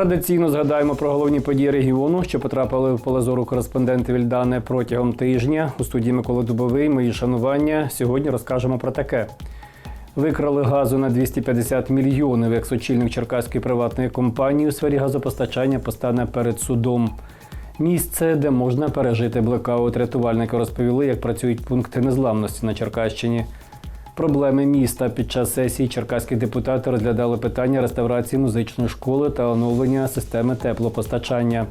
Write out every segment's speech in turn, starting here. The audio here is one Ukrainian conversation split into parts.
Традиційно згадаємо про головні події регіону, що потрапили в поле зору кореспонденти Вільдани протягом тижня. У студії Микола Дубовий. Мої шанування. Сьогодні розкажемо про таке. Викрали газу на 250 мільйонів. Екс-очільник Черкаської приватної компанії у сфері газопостачання постане перед судом. Місце, де можна пережити блекаут. Рятувальники розповіли, як працюють пункти незламності на Черкащині. Проблеми міста під час сесії черкаські депутати розглядали питання реставрації музичної школи та оновлення системи теплопостачання.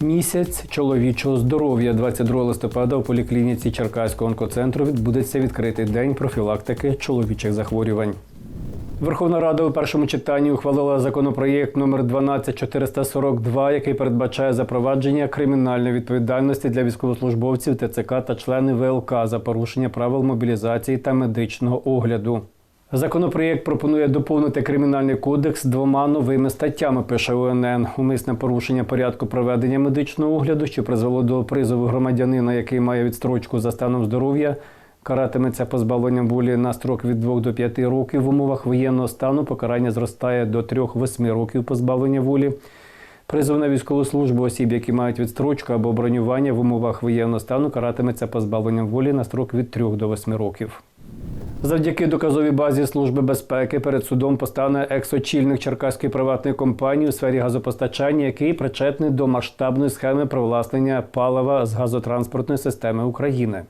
Місяць чоловічого здоров'я 22 листопада у поліклініці Черкаського онкоцентру відбудеться відкритий день профілактики чоловічих захворювань. Верховна Рада у першому читанні ухвалила законопроєкт номер 12442, який передбачає запровадження кримінальної відповідальності для військовослужбовців ТЦК та членів ВЛК за порушення правил мобілізації та медичного огляду. Законопроєкт пропонує доповнити кримінальний кодекс двома новими статтями. Пише УНН умисне порушення порядку проведення медичного огляду, що призвело до призову громадянина, який має відстрочку за станом здоров'я, каратиметься позбавленням волі на строк від 2 до 5 років в умовах воєнного стану. Покарання зростає до 3-8 років позбавлення волі. Призов на військову службу осіб, які мають відстрочку або бронювання в умовах воєнного стану, каратиметься позбавленням волі на строк від 3 до 8 років. Завдяки доказовій базі Служби безпеки перед судом постане екс-очільник Черкаської приватної компанії у сфері газопостачання, який причетний до масштабної схеми привласнення палива з газотранспортної системи України.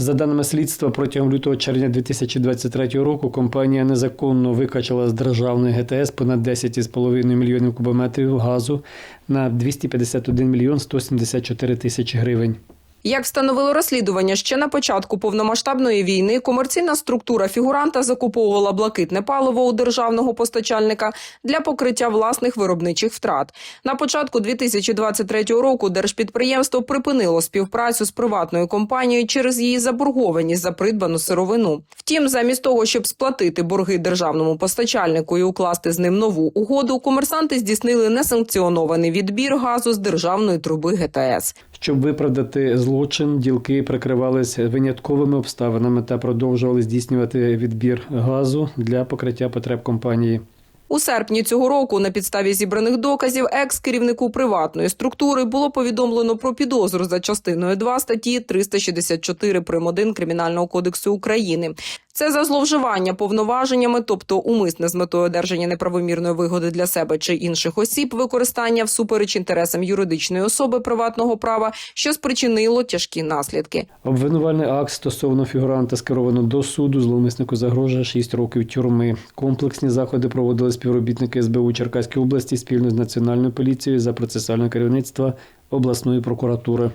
За даними слідства, протягом лютого червня 2023 року компанія незаконно викачала з державної ГТС понад 10,5 мільйонів кубометрів газу на 251 мільйон 174 тисячі гривень. Як встановило розслідування ще на початку повномасштабної війни, комерційна структура фігуранта закуповувала блакитне паливо у державного постачальника для покриття власних виробничих втрат. На початку 2023 року держпідприємство припинило співпрацю з приватною компанією через її заборгованість за придбану сировину. Втім, замість того, щоб сплатити борги державному постачальнику і укласти з ним нову угоду, комерсанти здійснили несанкціонований відбір газу з державної труби ГТС. Щоб виправдати злочин, ділки прикривалися винятковими обставинами та продовжували здійснювати відбір газу для покриття потреб компанії. У серпні цього року на підставі зібраних доказів екс-керівнику приватної структури було повідомлено про підозру за частиною 2 статті 364 прим. 1 Кримінального кодексу України. Це за зловживання повноваженнями, тобто умисне з метою одержання неправомірної вигоди для себе чи інших осіб, використання всупереч інтересам юридичної особи приватного права, що спричинило тяжкі наслідки. Обвинувальний акт стосовно фігуранта скеровано до суду. Зловмиснику загрожує 6 років тюрми. Комплексні заходи проводили співробітники СБУ Черкаської області спільно з національною поліцією за процесуальне керівництво обласної прокуратури.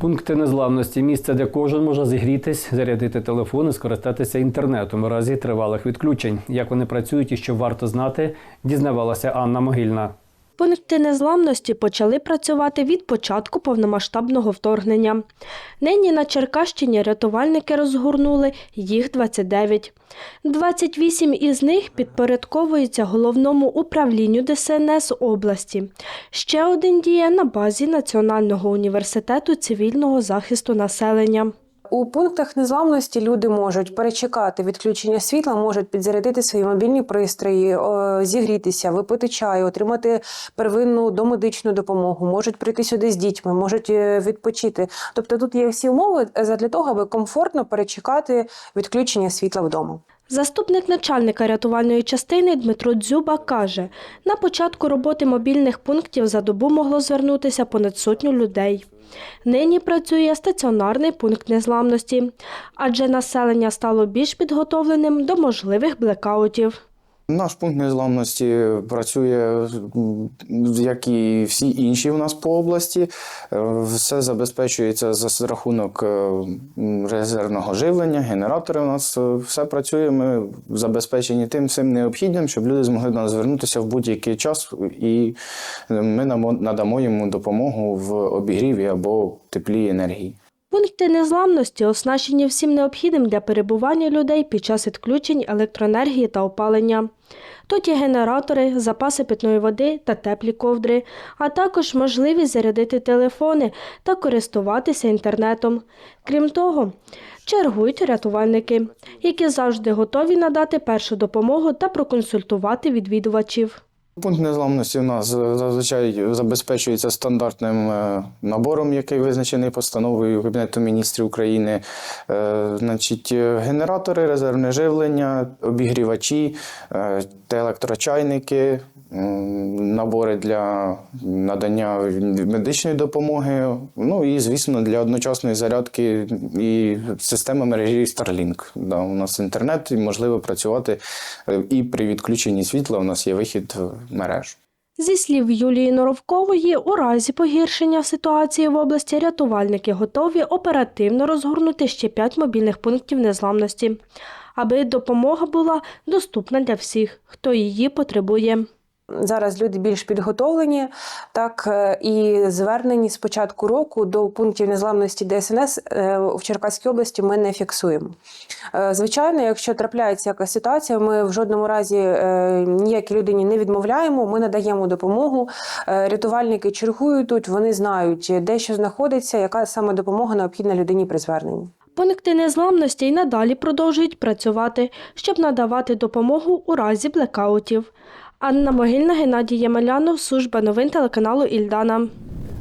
Пункти незламності місце, де кожен може зігрітись, зарядити телефон і скористатися інтернетом у разі тривалих відключень. Як вони працюють і що варто знати, дізнавалася Анна Могильна. Пункти незламності почали працювати від початку повномасштабного вторгнення. Нині на Черкащині рятувальники розгорнули їх 29. 28 із них підпорядковуються головному управлінню ДСНС області. Ще один діє на базі Національного університету цивільного захисту населення. У пунктах незламності люди можуть перечекати відключення світла, можуть підзарядити свої мобільні пристрої, зігрітися, випити чаю, отримати первинну домедичну допомогу, можуть прийти сюди з дітьми, можуть е, відпочити. Тобто тут є всі умови для того, аби комфортно перечекати відключення світла вдома. Заступник начальника рятувальної частини Дмитро Дзюба каже, на початку роботи мобільних пунктів за добу могло звернутися понад сотню людей. Нині працює стаціонарний пункт незламності, адже населення стало більш підготовленим до можливих блекаутів. Наш пункт незламності працює як і всі інші в нас по області. Е, Все забезпечується за рахунок е, резервного живлення, генератори у нас е, все працює. Ми забезпечені тим всім необхідним, щоб люди змогли до нас звернутися в будь-який час, і ми надамо йому допомогу в обігріві або теплій енергії. Пункти незламності оснащені всім необхідним для перебування людей під час відключень електроенергії та опалення. Тут є генератори, запаси питної води та теплі ковдри, а також можливість зарядити телефони та користуватися інтернетом. Крім того, чергують рятувальники, які завжди готові надати першу допомогу та проконсультувати відвідувачів. Пункт незламності у нас зазвичай забезпечується стандартним е, набором, який визначений постановою Кабінету міністрів України. Е, Значить, генератори, резервне живлення, обігрівачі, е, електрочайники, набори для надання медичної допомоги. Ну і, звісно, для одночасної зарядки і система мережі Starlink. Да, у нас інтернет і можливо працювати і при відключенні світла. У нас є вихід в мережу. Зі слів Юлії Норовкової, у разі погіршення ситуації в області рятувальники готові оперативно розгорнути ще п'ять мобільних пунктів незламності, аби допомога була доступна для всіх, хто її потребує. Зараз люди більш підготовлені, так е, і звернені з початку року до пунктів незламності ДСНС е, в Черкаській області ми не фіксуємо. Е, Звичайно, якщо трапляється якась ситуація, ми в жодному разі ніякій людині не відмовляємо. Ми надаємо допомогу. Рятувальники чергують тут, вони знають, де що знаходиться, яка саме допомога необхідна людині при зверненні. Пункти незламності й надалі продовжують працювати, щоб надавати допомогу у разі блекаутів. Анна Могильна, Геннадій Ямелянов, служба новин телеканалу Ільдана.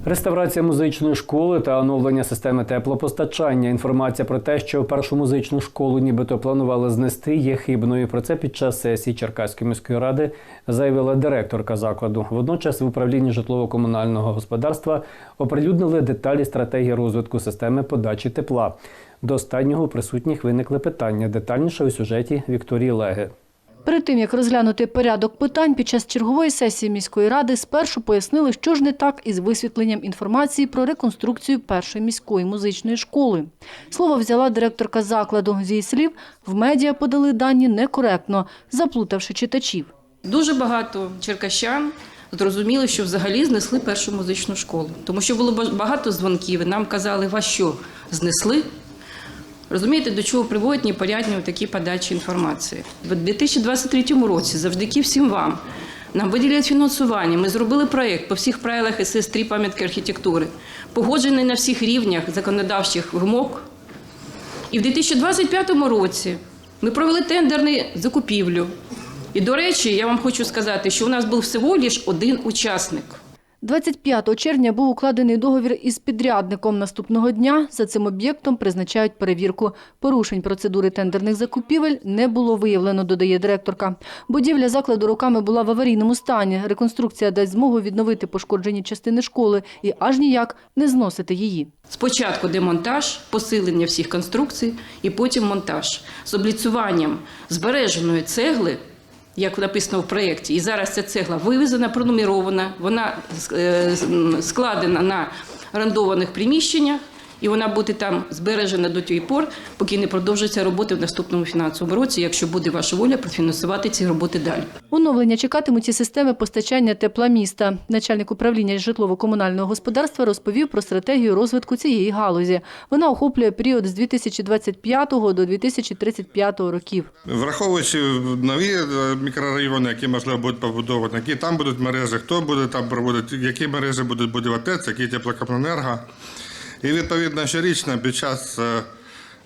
Реставрація музичної школи та оновлення системи теплопостачання. Інформація про те, що першу музичну школу нібито планували знести, є хибною. Про це під час сесії Черкаської міської ради заявила директорка закладу. Водночас в управлінні житлово-комунального господарства оприлюднили деталі стратегії розвитку системи подачі тепла. До останнього присутніх виникли питання. Детальніше у сюжеті Вікторії Леги. Перед тим як розглянути порядок питань під час чергової сесії міської ради, спершу пояснили, що ж не так із висвітленням інформації про реконструкцію першої міської музичної школи. Слово взяла директорка закладу. З її слів, в медіа подали дані некоректно, заплутавши читачів. Дуже багато черкащан зрозуміли, що взагалі знесли першу музичну школу. Тому що було багато дзвонків, і нам казали, вас що, знесли? Розумієте, до чого приводять непорядні такі подачі інформації? В 2023 році, завдяки всім вам, нам виділять фінансування. Ми зробили проєкт по всіх правилах СС-3 пам'ятки архітектури, погоджений на всіх рівнях законодавчих вимог. І в 2025 році ми провели тендерну закупівлю. І, до речі, я вам хочу сказати, що у нас був всього лиш один учасник. 25 червня був укладений договір із підрядником. Наступного дня за цим об'єктом призначають перевірку. Порушень процедури тендерних закупівель не було виявлено, додає директорка. Будівля закладу роками була в аварійному стані. Реконструкція дасть змогу відновити пошкоджені частини школи і аж ніяк не зносити її. Спочатку демонтаж, посилення всіх конструкцій, і потім монтаж з обліцюванням збереженої цегли. Як написано в проєкті, і зараз ця цегла вивезена, пронумерована, вона е, складена на орендованих приміщеннях, і вона буде там збережена до тієї пор, поки не продовжаться роботи в наступному фінансовому році, якщо буде ваша воля профінансувати ці роботи далі. Оновлення чекатимуть і системи постачання тепла міста. Начальник управління житлово-комунального господарства розповів про стратегію розвитку цієї галузі. Вона охоплює період з 2025 до 2035 років. Враховуючи нові е, мікрорайони, які можливо будуть побудовані, які там будуть мережі, хто буде там проводити, які мережі будуть будувати які теплокомуненерго. І відповідно щорічно під час е,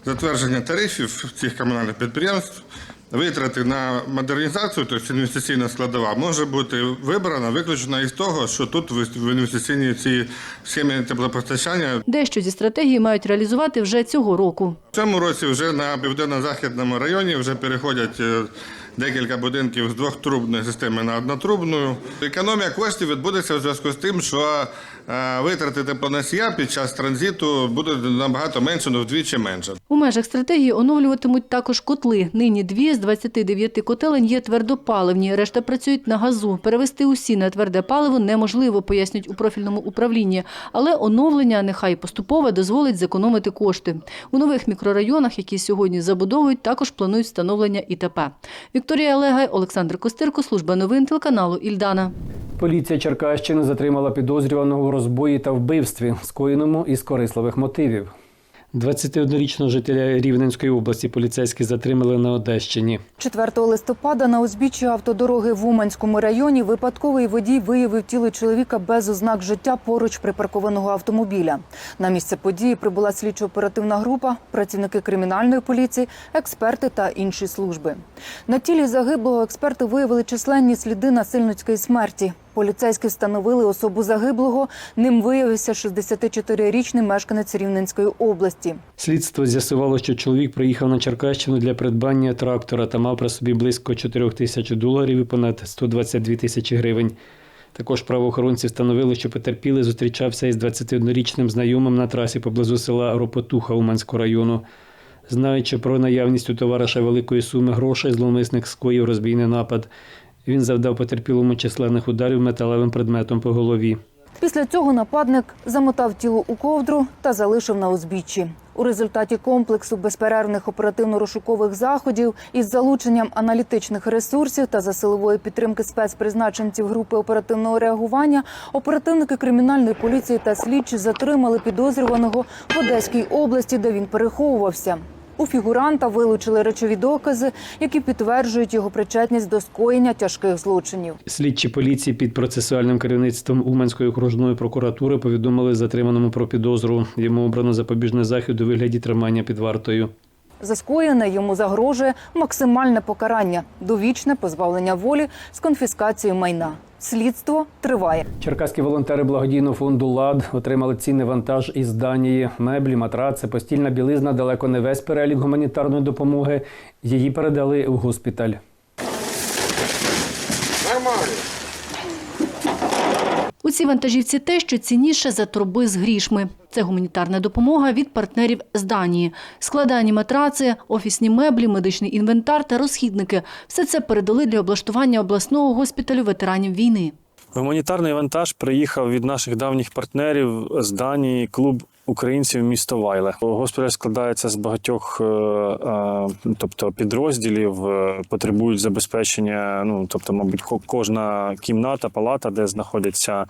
затвердження тарифів цих комунальних підприємств витрати на модернізацію, тобто інвестиційна складова, може бути вибрана виключно із того, що тут в інвестиційній цій схемі теплопостачання Дещо зі стратегії мають реалізувати вже цього року. в цьому році вже на південно-західному районі вже переходять е, декілька будинків з двохтрубної системи на однотрубну. Економія коштів відбудеться у зв'язку з тим, що е, витрати теплоносія під час транзиту будуть набагато менше, ну вдвічі менше. У межах стратегії оновлюватимуть також котли. Нині дві з 29 котелень є твердопаливні, решта працюють на газу. Перевести усі на тверде паливо неможливо, пояснюють у профільному управлінні. Але оновлення, нехай поступове, дозволить зекономити кошти. У нових мікрорайонах, які сьогодні забудовують, також планують встановлення ІТП. Вікторія Легай, Олександр Костирко, служба новин телеканалу Ільдана. Поліція Черкащини затримала підозрюваного у розбої та вбивстві, скоєному із корисливих мотивів. 21-річного жителя Рівненської області поліцейські затримали на Одещині. 4 листопада на узбіччі автодороги в Уманському районі випадковий водій виявив тіло чоловіка без ознак життя поруч припаркованого автомобіля. На місце події прибула слідчо-оперативна група, працівники кримінальної поліції, експерти та інші служби. На тілі загиблого експерти виявили численні сліди насильницької смерті. Поліцейські встановили особу загиблого. Ним виявився 64-річний мешканець Рівненської області. Слідство з'ясувало, що чоловік приїхав на Черкащину для придбання трактора та мав при собі близько 4 тисяч доларів і понад 122 тисячі гривень. Також правоохоронці встановили, що потерпілий зустрічався із 21-річним знайомим на трасі поблизу села Ропотуха Уманського району. Знаючи про наявність у товариша великої суми грошей, зловмисник скоїв розбійний напад. Він завдав потерпілому численних ударів металевим предметом по голові. Після цього нападник замотав тіло у ковдру та залишив на узбіччі. У результаті комплексу безперервних оперативно-розшукових заходів із залученням аналітичних ресурсів та за силової підтримки спецпризначенців групи оперативного реагування оперативники кримінальної поліції та слідчі затримали підозрюваного в Одеській області, де він переховувався. У фігуранта вилучили речові докази, які підтверджують його причетність до скоєння тяжких злочинів. Слідчі поліції під процесуальним керівництвом Уманської окружної прокуратури повідомили затриманому про підозру. Йому обрано запобіжний захід у вигляді тримання під вартою. За скоєне йому загрожує максимальне покарання довічне позбавлення волі з конфіскацією майна. Слідство триває. Черкаські волонтери благодійного фонду ЛАД отримали цінний вантаж із Данії. Меблі, матраци, постільна білизна далеко не весь перелік гуманітарної допомоги. Її передали в госпіталь. У цій вантажівці те, що цінніше за труби з грішми. Це гуманітарна допомога від партнерів з Данії. Складані матраци, офісні меблі, медичний інвентар та розхідники. Все це передали для облаштування обласного госпіталю ветеранів війни. Гуманітарний вантаж приїхав від наших давніх партнерів з Данії, клуб українців місто Вайле. Госпіталь складається з багатьох, е, е, тобто підрозділів, е, потребують забезпечення. Ну тобто, мабуть, ко- кожна кімната, палата, де знаходяться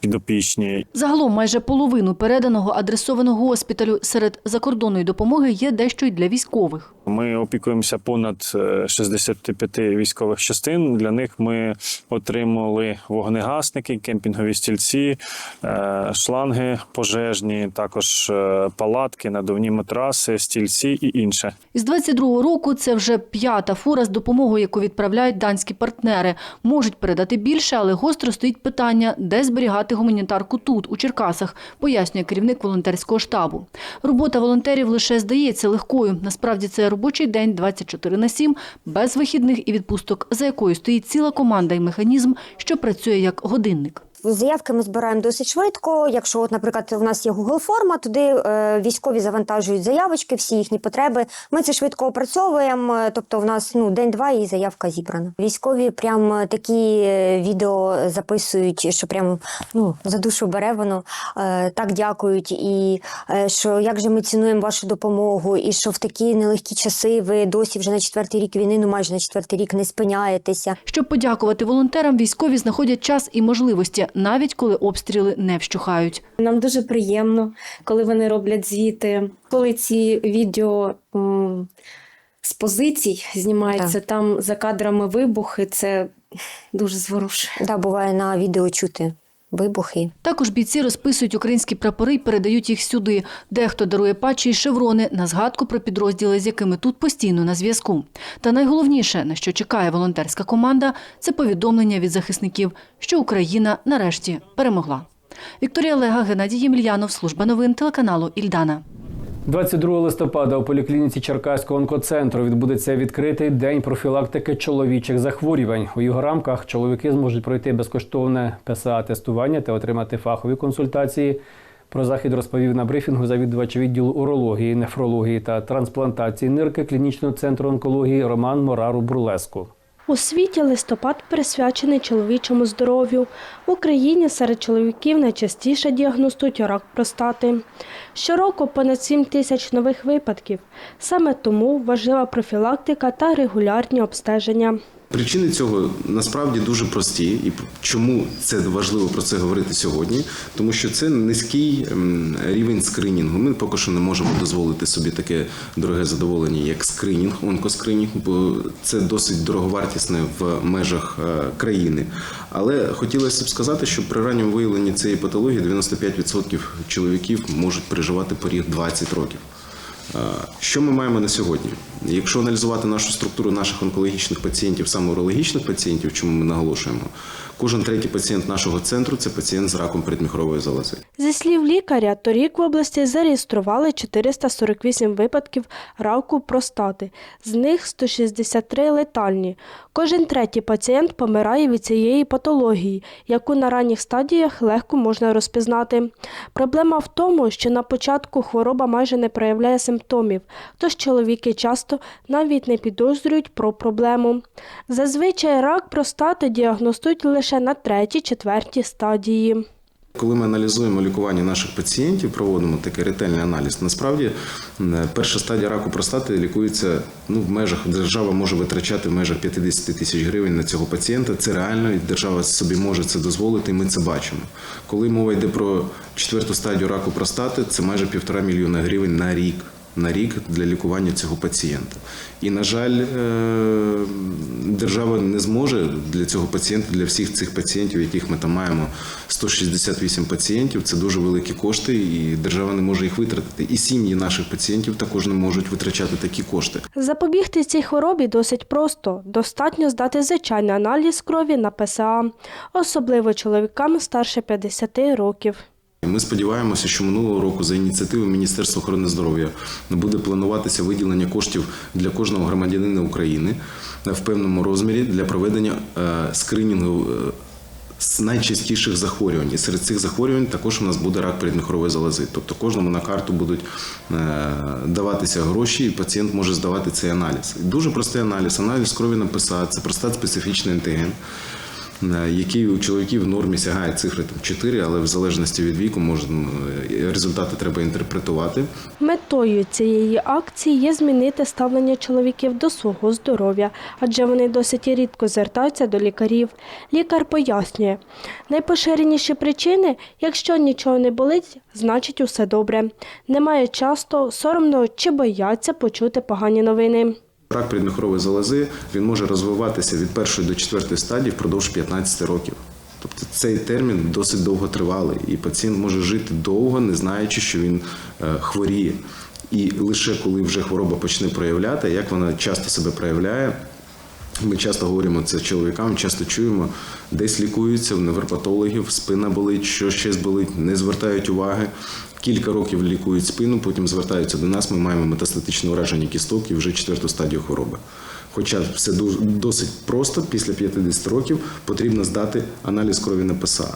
підопічні. Загалом майже половину переданого адресованого госпіталю серед закордонної допомоги є дещо й для військових. Ми опікуємося понад е, 65 військових частин. Для них ми отримали вогнегасники, кемпінгові стільці, е, шланги пожежні, також е, палатки, надувні матраси, стільці і інше. Із 22-го року це вже п'ята фура з допомогою, яку відправляють данські партнери. Можуть передати більше, але гостро стоїть питання, де зберігати гуманітарку тут, у Черкасах, пояснює керівник волонтерського штабу. Робота волонтерів лише здається легкою. Насправді це робочий день 24 на 7, без вихідних і відпусток, за якою стоїть ціла команда і механізм, що працює як годинник. Заявки ми збираємо досить швидко. Якщо, от, наприклад, у нас є Google форма, туди е, військові завантажують заявочки, всі їхні потреби. Ми це швидко опрацьовуємо. е, Тобто, в нас ну день-два і заявка зібрана. Військові прям е, такі відео записують, що прям ну за душу бере воно. Так дякують, і що як же ми цінуємо вашу допомогу, і що в такі нелегкі часи ви досі вже на четвертий рік війни, ну майже на четвертий рік не спиняєтеся. Щоб подякувати волонтерам, військові знаходять час і можливості, навіть коли обстріли не вщухають. Нам дуже приємно, коли вони роблять звіти, коли ці відео з позицій знімаються, там за кадрами вибухи, це дуже зворушує. Да, буває на відео чути вибухи. Також бійці розписують українські прапори і передають їх сюди. Дехто дарує патчі і шеврони на згадку про підрозділи, з якими тут постійно на зв'язку. Та найголовніше, на що чекає волонтерська команда, це повідомлення від захисників, що Україна нарешті перемогла. Вікторія Лега, Геннадій Ємельянов, служба новин телеканалу Ільдана. 22 листопада у поліклініці Черкаського онкоцентру відбудеться відкритий день профілактики чоловічих захворювань. У його рамках чоловіки зможуть пройти безкоштовне ПСА-тестування та отримати фахові консультації. Про захід розповів на брифінгу завідувач відділу урології, нефрології та трансплантації нирки клінічного центру онкології Роман Морару Бурлеску. У світі листопад присвячений чоловічому здоров'ю. В Україні серед чоловіків найчастіше діагностують рак простати. Щороку понад 7 тисяч нових випадків. Саме тому важлива профілактика та регулярні обстеження. Причини цього насправді дуже прості, і чому це важливо про це говорити сьогодні? Тому що це низький ем, рівень скринінгу. Ми поки що не можемо дозволити собі таке дороге задоволення, як скринінг, онкоскринінг, бо це досить дороговартісне в межах е, країни. Але хотілося б сказати, що при ранньому виявленні цієї патології 95% чоловіків можуть переживати поріг 20 років. Е, Що ми маємо на сьогодні? Якщо аналізувати нашу структуру наших онкологічних пацієнтів, саме урологічних пацієнтів, чому ми наголошуємо, кожен третій пацієнт нашого центру це пацієнт з раком передміхорової залози. Зі слів лікаря, торік в області зареєстрували 448 випадків раку простати, з них 163 летальні. Кожен третій пацієнт помирає від цієї патології, яку на ранніх стадіях легко можна розпізнати. Проблема в тому, що на початку хвороба майже не проявляє симптомів, тож чоловіки часто навіть не підозрюють про проблему. Зазвичай рак простати діагностують лише на третій-четвертій стадії. Коли ми аналізуємо лікування наших пацієнтів, проводимо такий ретельний аналіз. Насправді, перша стадія раку простати лікується ну, в межах держава може витрачати в межах 50 тисяч гривень на цього пацієнта. Це реально, і держава собі може це дозволити, і ми це бачимо. Коли мова йде про четверту стадію раку простати, це майже півтора мільйона гривень на рік. На рік для лікування цього пацієнта. І, на жаль, е, держава не зможе для цього пацієнта, для всіх цих пацієнтів, яких ми там маємо 168 пацієнтів, це дуже великі кошти, і держава не може їх витратити. І сім'ї наших пацієнтів також не можуть витрачати такі кошти. Запобігти цій хворобі досить просто. Достатньо здати звичайний аналіз крові на ПСА, особливо чоловікам старше 50 років. Ми сподіваємося, що минулого року за ініціативи Міністерства охорони здоров'я буде плануватися виділення коштів для кожного громадянина України в певному розмірі для проведення е, скринінгу е, з найчастіших захворювань. І серед цих захворювань також у нас буде рак передміхорової залози. Тобто кожному на карту будуть е, даватися гроші, і пацієнт може здавати цей аналіз. Дуже простий аналіз. Аналіз крові на ПСА, це простат специфічний антиген. Е, Який у чоловіків в нормі сягає цифри там 4, але в залежності від віку може, м, е, результати треба інтерпретувати. Метою цієї акції є змінити ставлення чоловіків до свого здоров'я, адже вони досить рідко звертаються до лікарів. Лікар пояснює, найпоширеніші причини, якщо нічого не болить, значить усе добре. Немає часто, соромно чи бояться почути погані новини. Рак передміхорової залози він може розвиватися від першої до четвертої стадії впродовж 15 років. Тобто цей термін досить довготривалий, і пацієнт може жити довго, не знаючи, що він е, хворіє. І лише коли вже хвороба почне проявляти, як вона часто себе проявляє. Ми часто говоримо це чоловікам, часто чуємо, десь лікуються в невропатологів, спина болить, що ще болить, не звертають уваги. Кілька років лікують спину, потім звертаються до нас. Ми маємо метастатичне ураження кісток і вже четверту стадію хвороби. Хоча все досить просто, після 50 років потрібно здати аналіз крові на ПСА.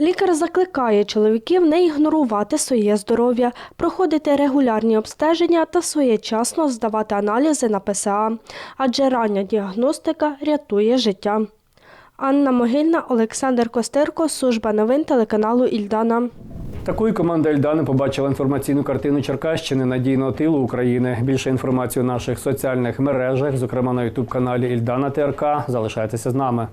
Лікар закликає чоловіків не ігнорувати своє здоров'я, проходити регулярні обстеження та своєчасно здавати аналізи на ПСА, адже рання діагностика рятує життя. Анна Могильна, Олександр Костерко, служба новин телеканалу Ільдана. Такою команда Ельдани побачила інформаційну картину Черкащини надійного тилу України. Більше інформації у наших соціальних мережах, зокрема на ютуб каналі Ільдана ТРК. Залишайтеся з нами.